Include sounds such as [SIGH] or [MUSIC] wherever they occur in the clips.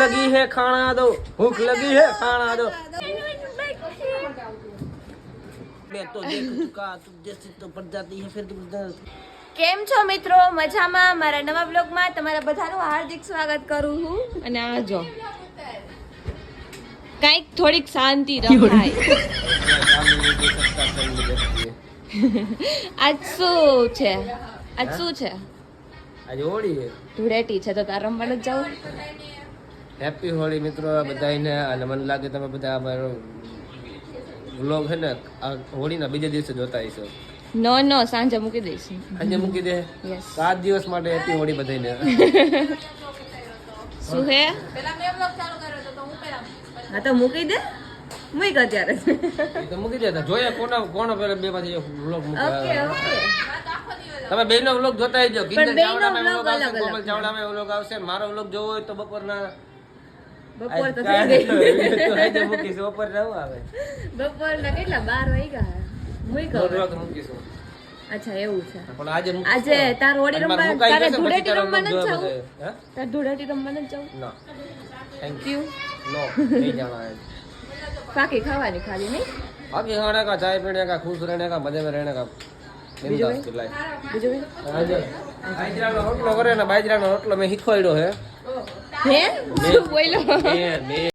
लगी है खाना दो भूख लगी है खाना दो मैं तो देख चुका तुम जैसे तो पड़ जाती है फिर तुम કેમ છો મિત્રો મજામાં મારા નવા બ્લોગમાં તમારા બધાનું હાર્દિક સ્વાગત કરું છું અને આ જો કંઈક થોડીક શાંતિ [LAUGHS] રખાય [LAUGHS] આજ શું છે આજ શું છે આજે હોળી છે ધૂળેટી છે તો તાર રમવાનું જ જવું હેપી હોળી મિત્રો બધાને અને મને લાગે તમે બધા અમારો વ્લોગ હે ને આ હોળીના બીજા દિવસે જોતા હશો. નો નો સાંજે મૂકી દઈશ. સાંજે મૂકી દે? યસ સાત દિવસ માટે હેપી હોળી બધાને શું હે? હા તો મૂકી દે. મૂક અત્યારે. તો મૂકી દેતા જોઈએ કોના કોનો પેલા બે માંથી વ્લોગ ઓકે ઓકે તમે બેનો વ્લોગ જોતા આવજો કિંજલ ચાવડા મે વ્લોગ આવશે કોમલ ચાવડા મે વ્લોગ આવશે. મારો વ્લોગ જોવો હોય તો બપોરના બપોર તો થઈ ગઈ. બપોર રહું આવે. બપોર ના કેટલા? 12 વાગ્યા. મુઈ કહું? અચ્છા એવું છે. પણ આજે આજે તાર ઓડી રમવા તારે ધૂળેટી રમવા નથી જવું? તાર ધૂળેટી રમવા નથી જવું? ના. થેન્ક યુ નો નહીં જવાય પાકી ખાવાની ખાલી નહીં? પાકી ખાને કા ચાય પીણે કા ખુશ રહેણે કા મજે મે રહેને કા? બાજરાનો રોટલો કરે ને બાજરાનો રોટલો મેં શીખવાડ્યો હે હે? મેં મેં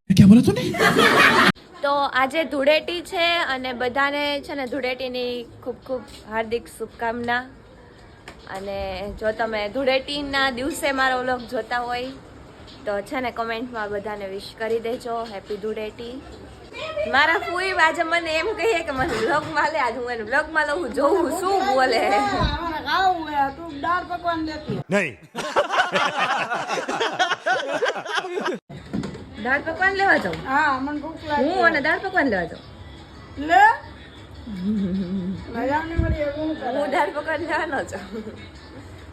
તો આજે ધૂળેટી છે અને બધાને છે ને ધૂળેટીની ખૂબ ખૂબ હાર્દિક શુભકામના. અને જો તમે ધૂળેટીના દિવસે મારો વ્લોગ જોતા હોય તો છે ને કમેન્ટમાં બધાને વિશ કરી દેજો. હેપી ધૂળેટી. મારા ફૂઈ આજે મને એમ કહીએ કે મને બ્લોગમાં લે આજ હું એને બ્લોગમાં લઉં જોઉં શું બોલે. નહીં. દાળ પકવાન લેવા જાઉં? હા મને ભૂખ લાગે. હું અને દાળ પકવાન લેવા જાઉં? લે. હું દાળ પકવાન લેવા ન જાઉં.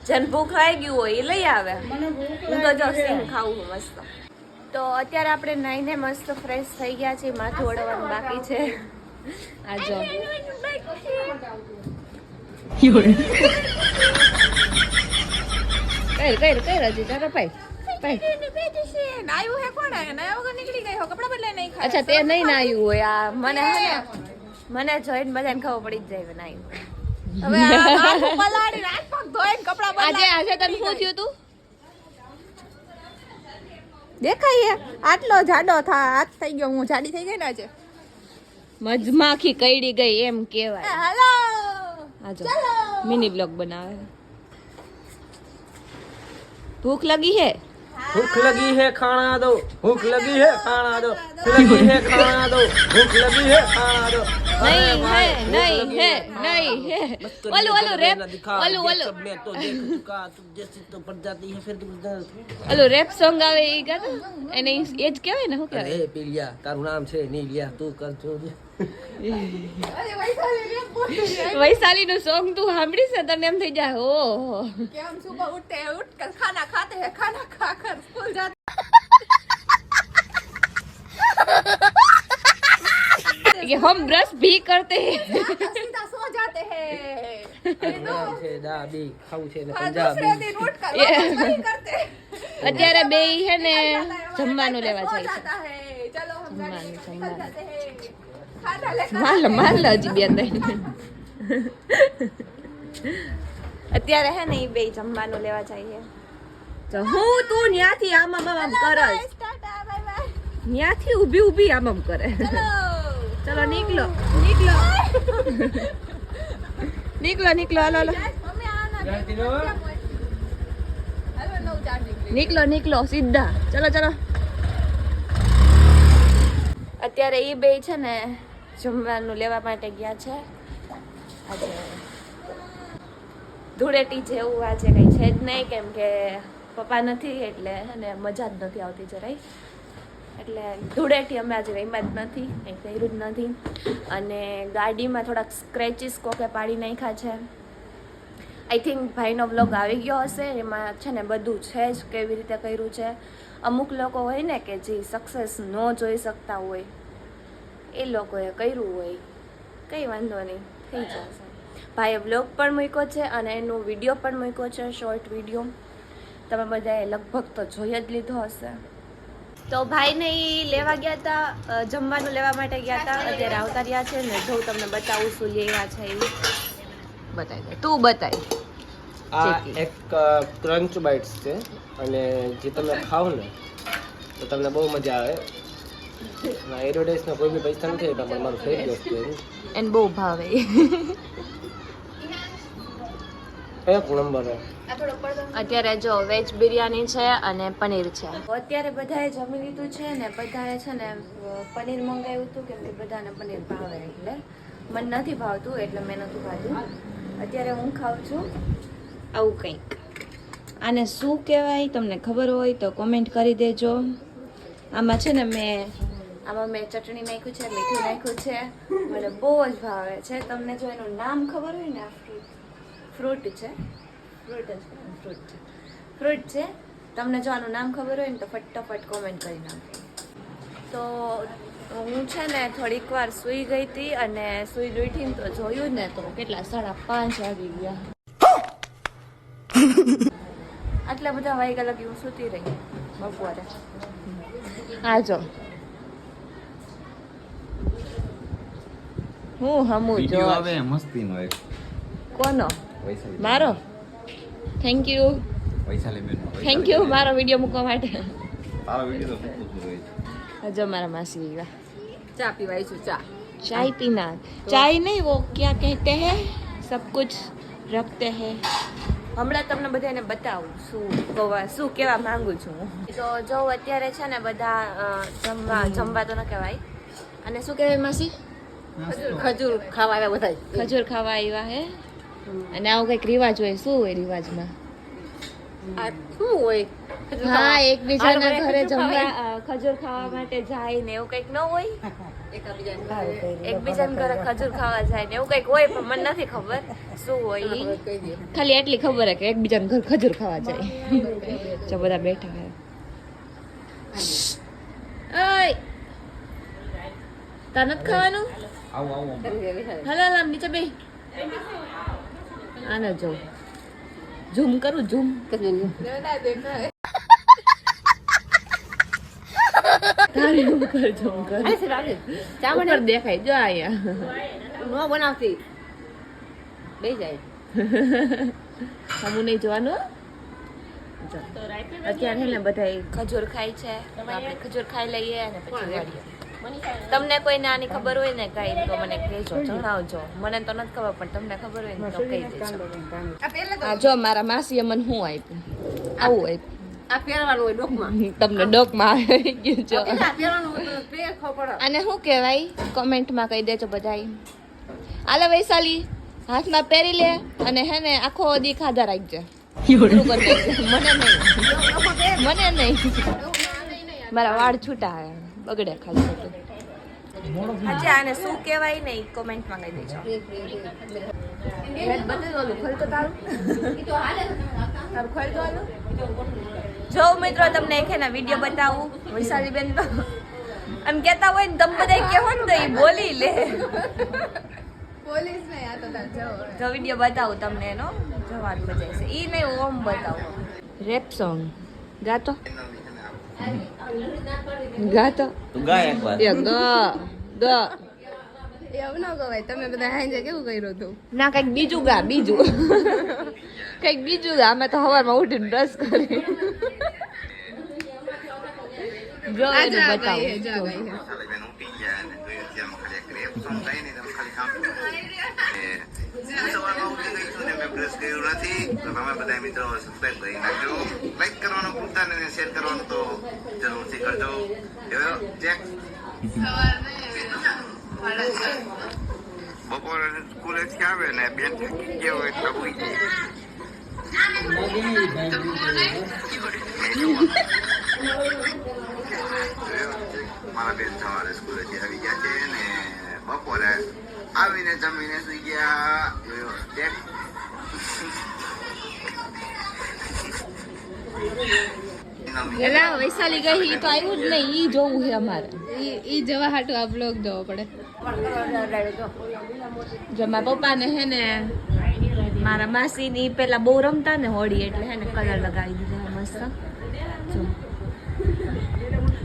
જેને ભૂખ લાગી ગયું હોય એ લઈ આવે. હું તો જો સિંગ ખાવું મસ્ત. તો અત્યારે આપણે નાઈને મસ્ત ફ્રેશ થઈ ગયા છે માથું ઓળવાનું બાકી છે. આ જો. કઈ કઈ કઈ રજી તારો ભાઈ. અચ્છા તે નહીં નાયું હોય આ. મને મને જોઈને બધાને ખબર પડી જ જાય નાયું. આજે આજે તને શું થયું તું? દેખાય આટલો જાડો થા હાથ થઈ ગયો. હું જાડી થઈ ગઈ ને આજે? મધમાખી કઈડી ગઈ એમ કેવાય હાલો. આજો મિની બ્લોગ બનાવે. ભૂખ લગી હે? ભૂખ લગી હે ખાણા દો ભૂખ લગી હે ખાણા દો [LAUGHS] લગી હે ખાણા દો ભૂખ લગી હે ખાણા દો. નહીં હે નહીં હે નહીં હે. ઓલું ઓલું રેપ ઓલું ઓલું. મેં તો દેખા તું જૈસી તો પડ જાતી હે ફિર તું ઓલું રેપ સોંગ આવે ઈ ગાતો? એને એ જ કહેવાય ને હું કહેવાય? એ પીલિયા તારું નામ છે નીલિયા તું કરજો [LAUGHS] વૈશાલી નું સોંગ તું સાંભળી છે તને એમ થઈ જાય ઓ કેમ સુબહ ઉઠતે ઉઠ કર ખાના ખાતે હે ખાના ખા સ્કૂલ જાતે. ये हम ब्रश भी करते हैं सीधा सो जाते हैं અત્યારે બે હે ને જમવાનું લેવા જાય છે. ખાવાનું છે મારે માલ માલ હજી બે ત્રણ અત્યારે હે ને એ બે જમવાનું લેવા જઈએ. તો હું તું ન્યાથી આમ આમ આમ કરે ન્યાથી ઊભી ઊભી આમ આમ કરે. ચલો. નીકળો નીકળો. નીકળો નીકળો. નીકળો નીકળો સીધા. ચલો ચલો. અત્યારે એ બે છે ને જમવાનું લેવા માટે ગયા છે. આજે ધૂળેટી જેવું આજે કંઈ છે જ નહીં, કેમ કે પપ્પા નથી એટલે અને મજા જ નથી આવતી જરાય. એટલે ધૂળેટી અમે આજે રમ્યા જ નથી, કંઈ કર્યું જ નથી. અને ગાડીમાં થોડાક સ્ક્રેચીસ કોકે પાડી નાખ્યા છે. આઈ થિંક ભાઈનો બ્લોગ આવી ગયો હશે, એમાં છે ને બધું છે જ કેવી રીતે કર્યું છે. અમુક લોકો હોય ને કે જે સક્સેસ ન જોઈ શકતા હોય એ લોકોએ કર્યું હોય. કંઈ વાંધો નહીં થઈ જશે. ભાઈએ બ્લોગ પણ મૂક્યો છે અને એનો વીડિયો પણ મૂક્યો છે શોર્ટ વીડિયો તમે બધાએ લગભગ તો જોઈ જ લીધો હશે. તો ભાઈને એ લેવા ગયા હતા જમવાનું લેવા માટે ગયા હતા અત્યારે આવતા રહ્યા છે ને જો તમને બતાવું શું લેવા છે એ બતાવી દે તું બતાવી આ એક ક્રંચ બાઇટ્સ છે. અને જે તમે ખાઓ ને તો તમને બહુ મજા આવે. એડવર્ટાઇઝના કોઈ બી પૈસા નથી પણ મારું ફેવરેટ વસ્તુ છે એને બહુ ભાવે. અત્યારે જો વેજ બિરયાની છે અને પનીર છે. અત્યારે બધાએ જમી લીધું છે ને બધાએ છે ને પનીર મંગાવ્યું હતું કેમ કે બધાને પનીર ભાવે એટલે. મને નથી ભાવતું એટલે મેં નથી ખાધું. અત્યારે હું ખાઉં છું. આવું કંઈક. આને શું કહેવાય, તમને ખબર હોય તો કોમેન્ટ કરી દેજો. આમાં છે ને મેં, આમાં મેં ચટણી નાખ્યું છે, મીઠું નાખ્યું છે. મને બહુ જ ભાવે છે. તમને જો એનું નામ ખબર હોય ને ફ્રૂટ ફ્રૂટ છે. ફ્રૂટ જ ફ્રૂટ છે. ફ્રૂટ છે. તમને જો આનું નામ ખબર હોય ને, તો ફટાફટ કોમેન્ટ કરી નાખો તો હું છે ને થોડીક વાર સૂઈ ગઈ હતી અને સૂઈ ઉઠી ને તો જોયું ને તો કેટલા સાડા પાંચ વાગી ગયા. આટલા બધા વાગ્યા લગી હું સૂતી રહી બપોરે આ જો હું હમું જો વિડીયો આવે મસ્તીનો એક કોનો વૈશાલી મારો થેન્ક યુ વૈશાલી બેન થેન્ક યુ મારો વિડીયો મૂકવા માટે તારો વિડીયો તો મૂકું છું રોજ હજો મારા માસી આવ્યા ચા પીવાય છું ચા चाय पीना चाय नहीं वो क्या कहते हैं सब कुछ रखते हैं હમણાં તમને બધાને બતાવું શું કહેવા શું કહેવા માંગુ છું તો જો અત્યારે છે ને બધા જમવા જમવા તો ન કહેવાય. અને શું કહેવાય માસી? ખજૂર ખાવા આવ્યા બધા ખજૂર ખાવા આવ્યા હે. અને આવું કંઈક રિવાજ હોય શું હોય રિવાજમાં? આ શું હોય? હા? એકબીજાના ઘરે ખજૂર જમવા ખજૂર ખાવા માટે જાય ને એવું કંઈક ન હોય? એકબીજાને ઘરે. ખજૂર ખાવા જાય ને એવું કંઈક હોય પણ મને નથી ખબર શું હોય. ખાલી એટલી ખબર હે કે એકબીજાના ઘર ખજૂર ખાવા જાય. જો બધા બેઠા હે. ઓય! તાર નથી ખાવાનું? આવું આવું. હાલો હાલો નીચે બે આને જો. ઝૂમ કરું ઝૂમ ના તારી ઉપર ઝૂમ કર. દેખાય જો અહીંયા. ન બનાવતી. બે જાય. હમું નહીં જોવાનું અત્યારે ને બધા ખજૂર ખાય છે. આપણે ખજૂર ખાઈ લઈએ અને પછી વાળીએ. તમને કોઈ નાની ખબર હોય ને કઈ તો મને કહેજો જણાવજો. મને તો નથી ખબર પણ તમને ખબર હોય ને તો કહી દેજો. આ પહેલા તો આ જો મારા માસીએ મને શું આપ્યું? આવું આપ્યું. આ પહેરવાનું હોય ડોકમાં. તમને ડોકમાં આવી ગયું. આને શું કહેવાય? કોમેન્ટમાં કહી દેજો બધાય. આલે વૈશાલી હાથમાં પહેરી લે અને હે ને આખો દી ખાધા રાખજે. મને નહીં. મને નહીં. મારા વાળ છૂટા હે. બગડે ખાલી ખોટું આજે આને શું કહેવાય ને એ કોમેન્ટમાં કહી દેજો ખોલતો તારું. તારું જો મિત્રો તમને એક એના વીડિયો બતાવું વૈશાલી બેન તો આમ કહેતા હોય ને તમે બધા કહેવો ને તો એ બોલી લે. પોલીસ નહીં આ તો જો વીડિયો બતાવું તમને એનો. જવાબ મજા છે. એ નહીં ઓમ બતાવું. રેપ સોંગ ગાતો ગાતો. તો ગાય એકવાર એ ગ ગ એવું ન કહેવાય તમે બધા હાંજે કેવું કર્યું હતું? ના કંઈક બીજું ગા બીજું. કંઈક બીજું ગા. અમે તો સવારમાં ઉઠીને બ્રશ કરી. જો એને બતાવું. જા અને બ્રશ કર્યું નથી, તો તમે બધા મિત્રો સબસ્ક્રાઇબ કરી નાખજો. લાઈક કરવાનું ભૂલતા નહીં શેર કરવાનું તો જરૂરથી કરજો. ચેક બપોરે સ્કૂલેથી આવે ને બેન થાકી ગયા હોય તો હોઈ મારા બેન સવારે સ્કૂલેથી આવી ગયા છે ને બપોરે આવીને જમીને સુઈ ગયા. એલા વૈશાલી ગઈ તો આવ્યું જ નહીં. ઈ જોવું છે અમારે. ઈ જવા હાટું આ બ્લોગ જોવો પડે. જો મારા પપ્પાને હે ને મારા માસી ની પેલા બહુ રમતા ને હોળી એટલે હે ને કલર લગાવી દીધો મસ્ત.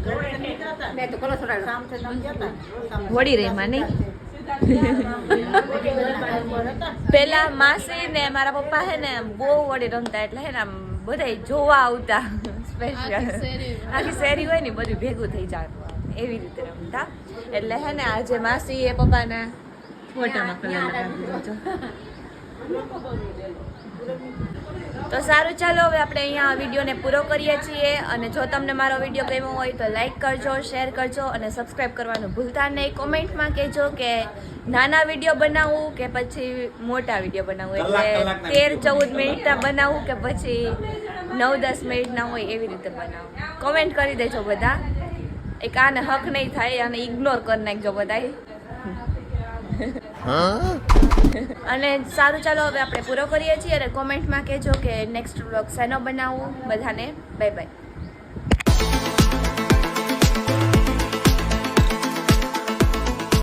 હોળી મેં તો કરો થોડા સામથી તમે જતા વળી રહીમાં નહીં? પેલા માસી ને મારા પપ્પા હે ને બહુ વડી રમતા એટલે હે ને આમ બધા જોવા આવતા સ્પેશિયલ આખી શેરી હોય. ને બધું ભેગું થઈ જાય એવી રીતે રમતા. એટલે હે ને આજે માસી એ પપ્પાના ફોટામાં તો સારું ચાલો હવે આપણે અહીંયા વિડીયોને પૂરો કરીએ છીએ. અને જો તમને મારો વીડિયો ગમ્યો હોય તો લાઈક કરજો શેર કરજો અને સબસ્ક્રાઈબ કરવાનું ભૂલતા નહીં. કોમેન્ટમાં કહેજો કે નાના વીડિયો બનાવવું કે પછી મોટા વીડિયો બનાવવું એટલે તેર ચૌદ મિનિટના બનાવવું કે પછી નવ દસ મિનિટના હોય એવી રીતે બનાવું. કોમેન્ટ કરી દેજો બધા. એક આને હક નહીં થાય અને ઇગ્નોર કરી નાખજો બધાય. [LAUGHS] અને સારું ચાલો હવે આપણે પૂરો કરીએ છીએ અને કોમેન્ટમાં કહેજો કે નેક્સ્ટ વ્લોગ શેનો બનાવવું બધાને. Bye bye